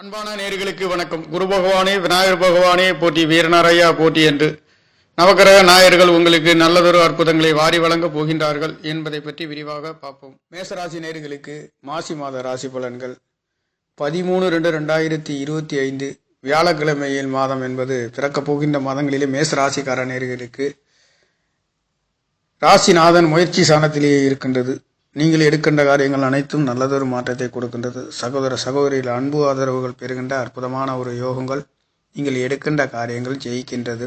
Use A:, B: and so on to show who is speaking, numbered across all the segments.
A: அன்பான நேர்களுக்கு வணக்கம். குரு பகவானே விநாயகர் பகவானே போட்டி வீரநாரையா போட்டி என்று நவக்கிரக நாயர்கள் உங்களுக்கு நல்லதொரு அற்புதங்களை வாரி வழங்கப் போகின்றார்கள் என்பதை பற்றி விரிவாக பார்ப்போம். மேசராசி நேர்களுக்கு மாசி மாத ராசி பலன்கள். பதிமூணு ரெண்டு ரெண்டாயிரத்தி இருபத்தி ஐந்து வியாழக்கிழமையில் மாதம் என்பது பிறக்கப் போகின்ற மாதங்களிலே மேச ராசிக்கார நேர்களுக்கு ராசிநாதன் முயற்சி சாணத்திலேயே இருக்கின்றது. நீங்கள் எடுக்கின்ற காரியங்கள் அனைத்தும் நல்லதொரு மாற்றத்தை கொடுக்கின்றது. சகோதர சகோதரியில் அன்பு ஆதரவுகள் பெறுகின்ற அற்புதமான ஒரு யோகங்கள் நீங்கள் எடுக்கின்ற காரியங்கள் ஜெயிக்கின்றது.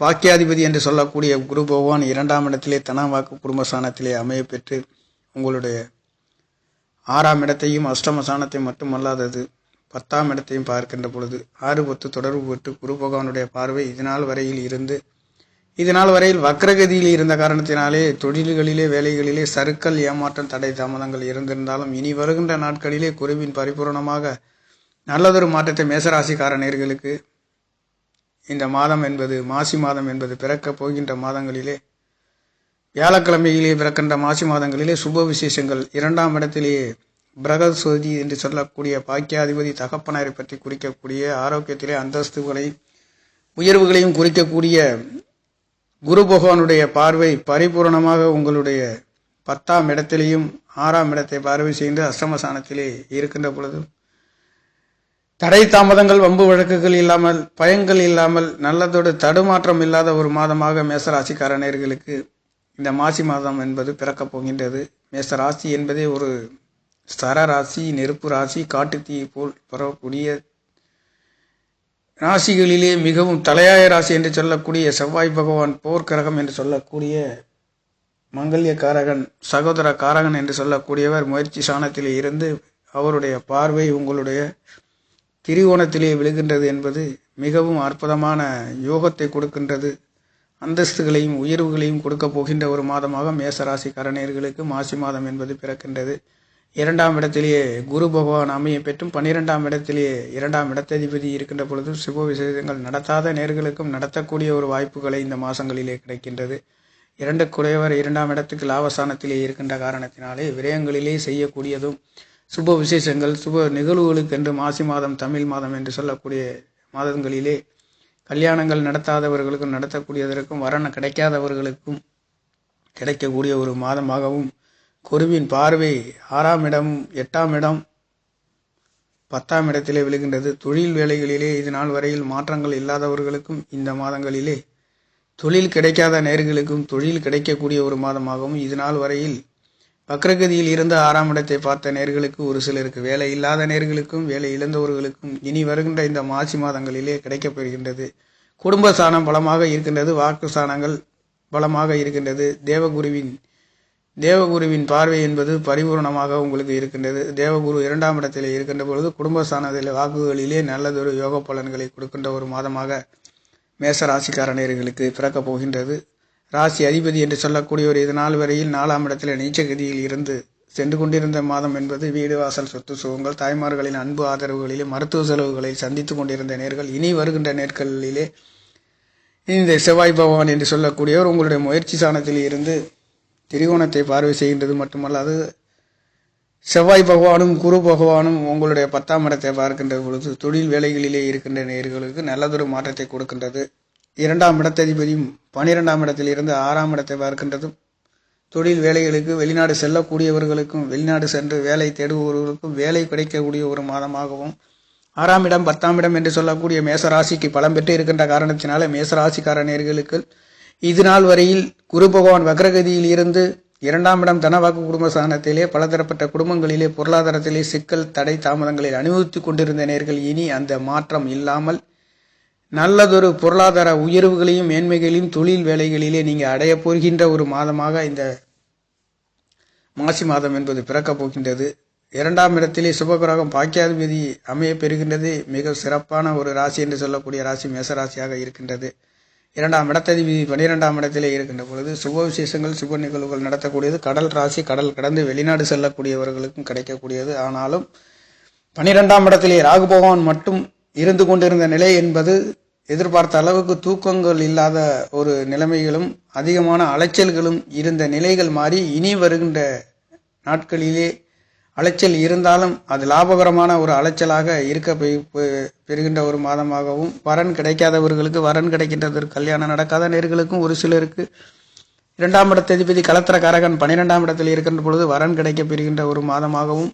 A: பாக்கியாதிபதி என்று சொல்லக்கூடிய குரு பகவான் இரண்டாம் இடத்திலே தனவாக்கு குடும்பஸ்தானத்திலே அமைய பெற்று உங்களுடைய ஆறாம் இடத்தையும் அஷ்டம மட்டுமல்லாதது பத்தாம் இடத்தையும் பார்க்கின்ற பொழுது ஆறு பத்து தொடர்பு பெற்று குரு பகவானுடைய பார்வை இதனால் வரையில் இருந்து இதனால் வரையில் வக்ரகதியில் இருந்த காரணத்தினாலே தொழில்களிலே வேலைகளிலே சறுக்கல் ஏமாற்றம் தடை தாமதங்கள் இருந்திருந்தாலும் இனி வருகின்ற நாட்களிலே குருவின் பரிபூரணமாக நல்லதொரு மாற்றத்தை மேசராசிக்கார நேர்களுக்கு இந்த மாதம் என்பது மாசி மாதம் என்பது பிறக்கப் போகின்ற மாதங்களிலே வியாழக்கிழமையிலே பிறக்கின்ற மாசி மாதங்களிலே சுப விசேஷங்கள். இரண்டாம் இடத்திலேயே பிரகஸ்வதி என்று சொல்லக்கூடிய பாக்கியாதிபதி தகப்பனாரை பற்றி குறிக்கக்கூடிய ஆரோக்கியத்திலே அந்தஸ்துகளை உயர்வுகளையும் குறிக்கக்கூடிய குரு பகவானுடைய பார்வை பரிபூரணமாக உங்களுடைய பத்தாம் இடத்திலேயும் ஆறாம் இடத்தை பார்வை செய்து அஷ்டமசானத்திலே இருக்கின்ற பொழுது தடை தாமதங்கள் வம்பு வழக்குகள் இல்லாமல் பயங்கள் இல்லாமல் நல்லதோடு தடுமாற்றம் இல்லாத ஒரு மாதமாக மேசராசிக்காரனர்களுக்கு இந்த மாசி மாதம் என்பது பிறக்கப் போகின்றது. மேச ராசி என்பதே ஒரு ஸ்தர ராசி நெருப்பு ராசி காட்டுத்தீயை போல் பரவக்கூடிய ராசிகளிலே மிகவும் தலையாய ராசி என்று சொல்லக்கூடிய செவ்வாய் பகவான் போர்க்கரகம் என்று சொல்லக்கூடிய மங்கல்ய காரகன் சகோதர காரகன் என்று சொல்லக்கூடியவர் முயற்சி சாணத்திலே இருந்து அவருடைய பார்வை உங்களுடைய திரிகோணத்திலே விழுகின்றது என்பது மிகவும் அற்புதமான யோகத்தை கொடுக்கின்றது. அந்தஸ்துகளையும் உயர்வுகளையும் கொடுக்கப் போகின்ற ஒரு மாதமாக மேசராசிக்காரணியர்களுக்கு மாசி மாதம் என்பது பிறக்கின்றது. இரண்டாம் இடத்திலேயே குரு பகவான் அமைய பெற்றும் பன்னிரெண்டாம் இடத்திலேயே இரண்டாம் இடத்ததிபதி இருக்கின்ற பொழுது சுப விசேஷங்கள் நடத்தாத நேர்களுக்கும் நடத்தக்கூடிய ஒரு வாய்ப்புகளை இந்த மாதங்களிலே கிடைக்கின்றது. இரண்டு குறைவர் இரண்டாம் இடத்துக்கு லாபஸ்தானத்திலே இருக்கின்ற காரணத்தினாலே விரயங்களிலே செய்யக்கூடியதும் சுப விசேஷங்கள் சுப நிகழ்வுகளுக்கென்று மாசி மாதம் தமிழ் மாதம் என்று சொல்லக்கூடிய மாதங்களிலே கல்யாணங்கள் நடத்தாதவர்களுக்கும் நடத்தக்கூடியதற்கும் வரணை கிடைக்காதவர்களுக்கும் கிடைக்கக்கூடிய ஒரு மாதமாகவும் குருவின் பார்வை ஆறாம் இடம் எட்டாம் இடம் பத்தாம் இடத்திலே விழுகின்றது. தொழில் வேலைகளிலே இது நாள் வரையில் மாற்றங்கள் இல்லாதவர்களுக்கும் இந்த மாதங்களிலே தொழில் கிடைக்காத நேர்களுக்கும் தொழில் கிடைக்கக்கூடிய ஒரு மாதமாகவும் இது நாள் வரையில் வக்ரகதியில் இருந்த ஆறாம் இடத்தை பார்த்த நேர்களுக்கு ஒரு சிலருக்கு வேலை இல்லாத நேர்களுக்கும் வேலை இழந்தவர்களுக்கும் இனி வருகின்ற இந்த மாசி மாதங்களிலே கிடைக்கப் பெறுகின்றது குடும்ப சாணம் பலமாக இருக்கின்றது வாக்கு சாணங்கள் பலமாக இருக்கின்றது. தேவகுருவின் தேவகுருவின் பார்வை என்பது பரிபூர்ணமாக உங்களுக்கு இருக்கின்றது. தேவகுரு இரண்டாம் இடத்திலே இருக்கின்ற பொழுது குடும்ப வாக்குகளிலே நல்லதொரு யோக பலன்களை கொடுக்கின்ற ஒரு மாதமாக மேச ராசிக்காரணியர்களுக்கு பிறக்கப் போகின்றது. ராசி அதிபதி என்று சொல்லக்கூடிய ஒரு இது நாள் வரையில் நாலாம் இடத்தில் நீச்சகதியில் இருந்து சென்று கொண்டிருந்த மாதம் என்பது வீடு வாசல் சொத்து சுகங்கள் தாய்மார்களின் அன்பு ஆதரவுகளிலே மருத்துவ செலவுகளை சந்தித்து கொண்டிருந்த நேர்கள் இனி வருகின்ற நேர்களிலே இந்த செவ்வாய் பகவான் என்று சொல்லக்கூடியவர் உங்களுடைய முயற்சி சாணத்தில் இருந்து திரிகோணத்தை பார்வை செய்கின்றது மட்டுமல்லாது செவ்வாய் பகவானும் குரு பகவானும் உங்களுடைய பத்தாம் இடத்தை பார்க்கின்ற பொழுது தொழில் வேலைகளிலே இருக்கின்ற நேர்களுக்கு நல்லதொரு மாற்றத்தை கொடுக்கின்றது. இரண்டாம் இடத்ததிபதியும் பனிரெண்டாம் இடத்தில் இருந்து ஆறாம் இடத்தை பார்க்கின்றதும் தொழில் வேலைகளுக்கு வெளிநாடு செல்லக்கூடியவர்களுக்கும் வெளிநாடு சென்று வேலை தேடுபவர்களுக்கும் வேலை கிடைக்கக்கூடிய ஒரு மாதமாகவும் ஆறாம் இடம் பத்தாம் இடம் என்று சொல்லக்கூடிய மேசராசிக்கு பலம் பெற்று இருக்கின்ற காரணத்தினால மேசராசிக்கார நேர்களுக்கு இது நாள் வரையில் குரு பகவான் வக்ரகதியில் இருந்து இரண்டாம் இடம் தனவாக்கு குடும்ப சாதனத்திலே பலதரப்பட்ட குடும்பங்களிலே பொருளாதாரத்திலே சிக்கல் தடை தாமதங்களில் அனுபவித்து கொண்டிருந்த நேர்கள் இனி அந்த மாற்றம் இல்லாமல் நல்லதொரு பொருளாதார உயர்வுகளையும் மேன்மைகளையும் தொழில் வேலைகளிலே நீங்கள் அடைய போகின்ற ஒரு மாதமாக இந்த மாசி மாதம் என்பது பிறக்கப் போகின்றது. இரண்டாம் இடத்திலே சுபகிரகம் பாக்கியாதிபதி அமைய பெறுகின்றது. மிக சிறப்பான ஒரு ராசி என்று சொல்லக்கூடிய ராசி மேசராசியாக இருக்கின்றது. இரண்டாம் இடத்ததிபதி பனிரெண்டாம் இடத்திலே இருக்கின்ற பொழுது சுப விசேஷங்கள் சுப நிகழ்வுகள் நடத்தக்கூடியது. கடல் ராசி கடல் கடந்து வெளிநாடு செல்லக்கூடியவர்களுக்கும் கிடைக்கக்கூடியது. ஆனாலும் பனிரெண்டாம் இடத்திலே ராகு பகவான் மட்டும் இருந்து கொண்டிருந்த நிலை என்பது எதிர்பார்த்த அளவுக்கு தூக்கங்கள் இல்லாத ஒரு நிலைமைகளும் அதிகமான அலைச்சல்களும் இருந்த நிலைகள் மாறி இனி வருகின்ற நாட்களிலே அலைச்சல் இருந்தாலும் அது லாபகரமான ஒரு அலைச்சலாக இருக்க பெ- பெறுகின்ற ஒரு மாதமாகவும் வரன் கிடைக்காதவர்களுக்கு வரன் கிடைக்கின்றது கல்யாணம் நடக்காத நேர்களுக்கும் ஒரு சிலருக்கு இரண்டாம் இடத்ததிபதி கலத்திரக்காரகன் பன்னிரெண்டாம் இடத்தில் இருக்கின்ற பொழுது வரன் கிடைக்க பெறுகின்ற ஒரு மாதமாகவும்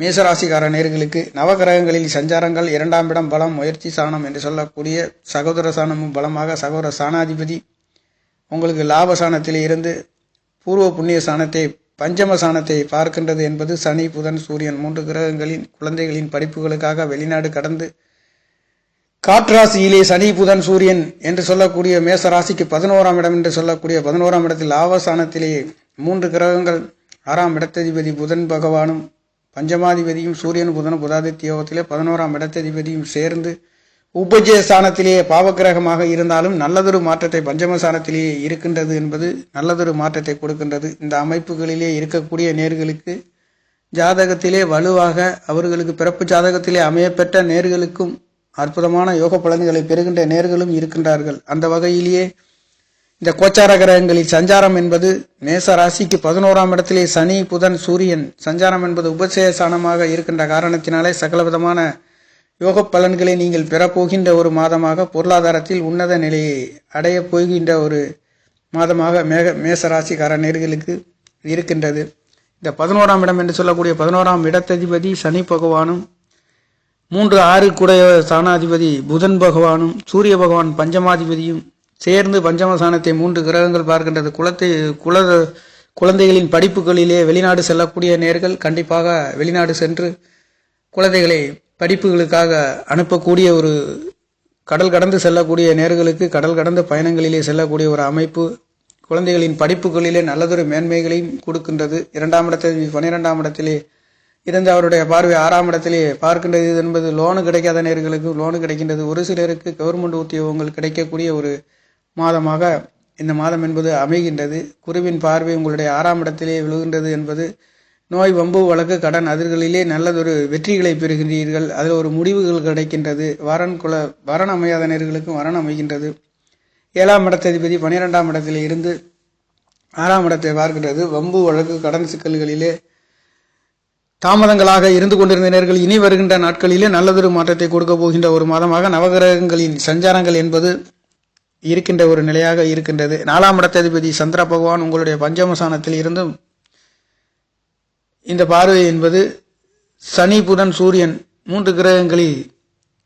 A: மேசராசிக்கார நேர்களுக்கு நவகிரகங்களில் சஞ்சாரங்கள் இரண்டாம் இடம் பலம் முயற்சி சாணம் என்று சொல்லக்கூடிய சகோதர சாணமும் பலமாக சகோதர சாணாதிபதி உங்களுக்கு லாப சாணத்தில் இருந்து பூர்வ புண்ணிய சாணத்தை பஞ்சம சாணத்தை பார்க்கின்றது என்பது சனி புதன் சூரியன் மூன்று கிரகங்களின் குழந்தைகளின் படிப்புகளுக்காக வெளிநாடு கடந்து காற்றாசியிலே சனி புதன் சூரியன் என்று சொல்லக்கூடிய மேச ராசிக்கு பதினோராம் இடம் என்று சொல்லக்கூடிய பதினோராம் இடத்தில் லாவசானத்திலே மூன்று கிரகங்கள். ஆறாம் இடத்ததிபதி புதன் பகவானும் பஞ்சமாதிபதியும் சூரியன் புதன் புதாதித்யோகத்திலே பதினோராம் இடத்ததிபதியும் சேர்ந்து உபஜய ஸ்தானத்திலேயே பாவக்கிரகமாக இருந்தாலும் நல்லதொரு மாற்றத்தை பஞ்சமஸ்தானத்திலேயே இருக்கின்றது என்பது நல்லதொரு மாற்றத்தை கொடுக்கின்றது. இந்த அமைப்புகளிலே இருக்கக்கூடிய நேர்களுக்கு ஜாதகத்திலே வலுவாக அவர்களுக்கு பிறப்பு ஜாதகத்திலே அமையப்பெற்ற நேர்களுக்கும் அற்புதமான யோக பலன்களை பெறுகின்ற நேர்களும் இருக்கின்றார்கள். அந்த வகையிலேயே இந்த கோச்சார கிரகங்களில் சஞ்சாரம் என்பது மேச ராசிக்கு பதினோராம் இடத்திலே சனி புதன் சூரியன் சஞ்சாரம் என்பது உபசேசானமாக இருக்கின்ற காரணத்தினாலே சகல விதமான யோக பலன்களை நீங்கள் பெறப்போகின்ற ஒரு மாதமாக பொருளாதாரத்தில் உன்னத நிலையை அடையப் போகின்ற ஒரு மாதமாக மேக மேச ராசிக்கார நேர்களுக்கு இருக்கின்றது. இந்த பதினோராம் இடம் என்று சொல்லக்கூடிய பதினோராம் இடத்ததிபதி சனி பகவானும் மூன்று ஆறு குடைய ஸ்தானாதிபதி புதன் பகவானும் சூரிய பகவான் பஞ்சமாதிபதியும் சேர்ந்து பஞ்சமசானத்தை மூன்று கிரகங்கள் பார்க்கின்றது. குலத்தை குல குழந்தைகளின் படிப்புகளிலே வெளிநாடு செல்லக்கூடிய நேர்கள் கண்டிப்பாக வெளிநாடு சென்று குழந்தைகளை படிப்புகளுக்காக அனுப்பக்கூடிய ஒரு கடல் கடந்து செல்லக்கூடிய நேர்களுக்கு கடல் கடந்த பயணங்களிலே செல்லக்கூடிய ஒரு அமைப்பு குழந்தைகளின் படிப்புகளிலே நல்லதொரு மேன்மைகளையும் கொடுக்கின்றது. இரண்டாம் இடத்தில் பன்னிரெண்டாம் இடத்திலே இருந்து அவருடைய பார்வை ஆறாம் இடத்திலே பார்க்கின்றது என்பது லோனு கிடைக்காத நேர்களுக்கு லோனு கிடைக்கின்றது. ஒரு சிலருக்கு கவர்மெண்ட் உத்தியோகங்கள் கிடைக்கக்கூடிய ஒரு மாதமாக இந்த மாதம் என்பது அமைகின்றது. குருவின் பார்வை உங்களுடைய ஆறாம் இடத்திலே விழுகின்றது என்பது நோய் வம்பு வழக்கு கடன் அதிர்களிலே நல்லதொரு வெற்றிகளை பெறுகின்றீர்கள் அதில் ஒரு முடிவுகள் கிடைக்கின்றது. வரன் குல வரன் அமையாத நேர்களுக்கும் வரன் அமைகின்றது. ஏழாம் இடத்ததிபதி பனிரெண்டாம் இடத்தில் இருந்து ஆறாம் இடத்தை பார்க்கின்றது. வம்பு வழக்கு கடன் சிக்கல்களிலே தாமதங்களாக இருந்து கொண்டிருந்த நேர்கள் இனி வருகின்ற நாட்களிலே நல்லதொரு மாற்றத்தை கொடுக்க போகின்ற ஒரு மாதமாக நவகிரகங்களின் சஞ்சாரங்கள் என்பது இருக்கின்ற ஒரு நிலையாக இருக்கின்றது. நாலாம் இடத்ததிபதி சந்திர பகவான் உங்களுடைய பஞ்சமசானத்தில் இருந்தும் இந்த பார்வை என்பது சனி புதன் சூரியன் மூன்று கிரகங்களில்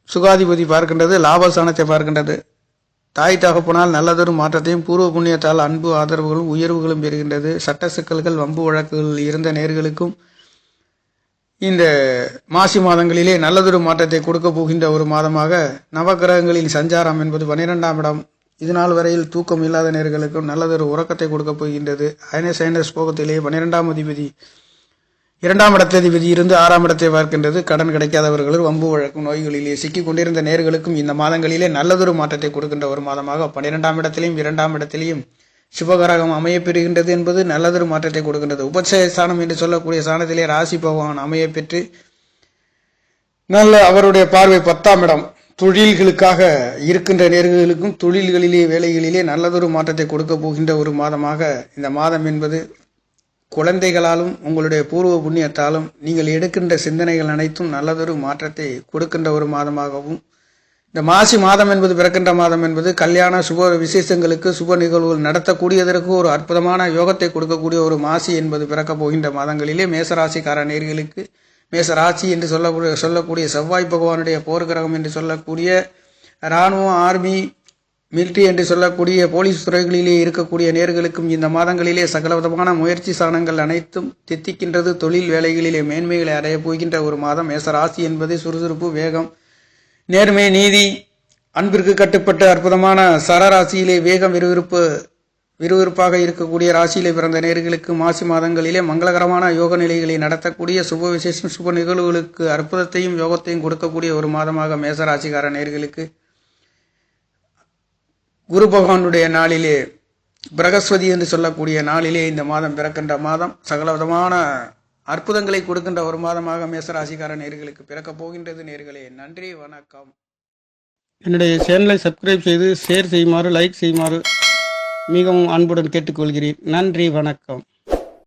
A: சுகாதிபதி பார்க்கின்றது லாபஸ்தானத்தை பார்க்கின்றது. தாய் தகப்பனால் நல்லதொரு மாற்றத்தையும் பூர்வ புண்ணியத்தால் அன்பு ஆதரவுகளும் உயர்வுகளும் பெறுகின்றது. சட்ட சிக்கல்கள் வம்பு வழக்குகள் இருந்த நேர்களுக்கும் இந்த மாசி மாதங்களிலே நல்லதொரு மாற்றத்தை கொடுக்க போகின்ற ஒரு மாதமாக நவகிரகங்களின் சஞ்சாரம் என்பது பன்னிரெண்டாம் இடம். இதுநாள் வரையில் தூக்கம் இல்லாத நேர்களுக்கும் நல்லதொரு உறக்கத்தை கொடுக்க போகின்றது. அயன சைனஸ் போகத்திலே பன்னிரெண்டாம் அதிபதி இரண்டாம் இடத்ததிபதி இருந்து ஆறாம் இடத்தை பார்க்கின்றது. கடன் கிடைக்காதவர்கள் வம்பு வழக்கும் நோய்களிலே சிக்கிக் கொண்டிருந்த நேர்களுக்கும் இந்த மாதங்களிலே நல்லதொரு மாற்றத்தை கொடுக்கின்ற ஒரு மாதமாக பன்னிரெண்டாம் இடத்திலையும் இரண்டாம் இடத்திலையும் சுபகரகம் அமையப்பெறுகின்றது என்பது நல்லதொரு மாற்றத்தை கொடுக்கின்றது. உபச்சய ஸ்தானம் என்று சொல்லக்கூடிய ஸ்தானத்திலே ராசி பகவான் அமையப்பெற்று நல்ல அவருடைய பார்வை பத்தாம் இடம். தொழில்களுக்காக இருக்கின்ற நேர்களுக்கும் தொழில்களிலே வேலைகளிலே நல்லதொரு மாற்றத்தை கொடுக்க போகின்ற ஒரு மாதமாக இந்த மாதம் என்பது குழந்தைகளாலும் உங்களுடைய பூர்வ புண்ணியத்தாலும் நீங்கள் எடுக்கின்ற சிந்தனைகள் அனைத்தும் நல்லதொரு மாற்றத்தை கொடுக்கின்ற ஒரு மாதமாகவும் இந்த மாசி மாதம் என்பது பிறக்கின்ற மாதம் என்பது கல்யாண சுப விசேஷங்களுக்கு சுப நிகழ்வுகள் நடத்தக்கூடியதற்கு ஒரு அற்புதமான யோகத்தை கொடுக்கக்கூடிய ஒரு மாசி என்பது பிறக்கப் போகின்ற மாதங்களிலே மேசராசிக்கார நேர்களுக்கு மேசராசி என்று சொல்லக்கூடிய சொல்லக்கூடிய செவ்வாய் பகவானுடைய போர்கிரகம் என்று சொல்லக்கூடிய இராணுவம் ஆர்மி மிலிட்ரி என்று சொல்லக்கூடிய போலீஸ் துறைகளிலே இருக்கக்கூடிய நேர்களுக்கும் இந்த மாதங்களிலே சகலவிதமான முயற்சி சாணங்கள் அனைத்தும் தித்திக்கின்றது. தொழில் வேலைகளிலே மேன்மைகளை அடையப் போகின்ற ஒரு மாதம். மேசராசி என்பது சுறுசுறுப்பு வேகம் நேர்மை நீதி அன்பிற்கு கட்டுப்பட்ட அற்புதமான சரராசியிலே வேகம் விறுவிறுப்பு விறுவிறுப்பாக இருக்கக்கூடிய ராசியிலே பிறந்த நேர்களுக்கு மாசி மாதங்களிலே மங்களகரமான யோக நிலைகளை நடத்தக்கூடிய சுப விசேஷம் சுப நிகழ்வுகளுக்கு அற்புதத்தையும் யோகத்தையும் கொடுக்கக்கூடிய ஒரு மாதமாக மேசராசிக்கார நேர்களுக்கு குரு பகவானுடைய நாளிலே பிரகஸ்வதி என்று சொல்லக்கூடிய நாளிலே இந்த மாதம் பிறக்கின்ற மாதம் சகலவிதமான அற்புதங்களை கொடுக்கின்ற ஒரு மாதமாக மேசராசிக்கார நேர்களுக்கு பிறக்கப் போகின்றது நேர்களே. நன்றி வணக்கம்.
B: என்னுடைய சேனலை சப்ஸ்கிரைப் செய்து ஷேர் செய்யுமாறு லைக் செய்யுமாறு மிகவும் அன்புடன் கேட்டுக்கொள்கிறேன். நன்றி வணக்கம்.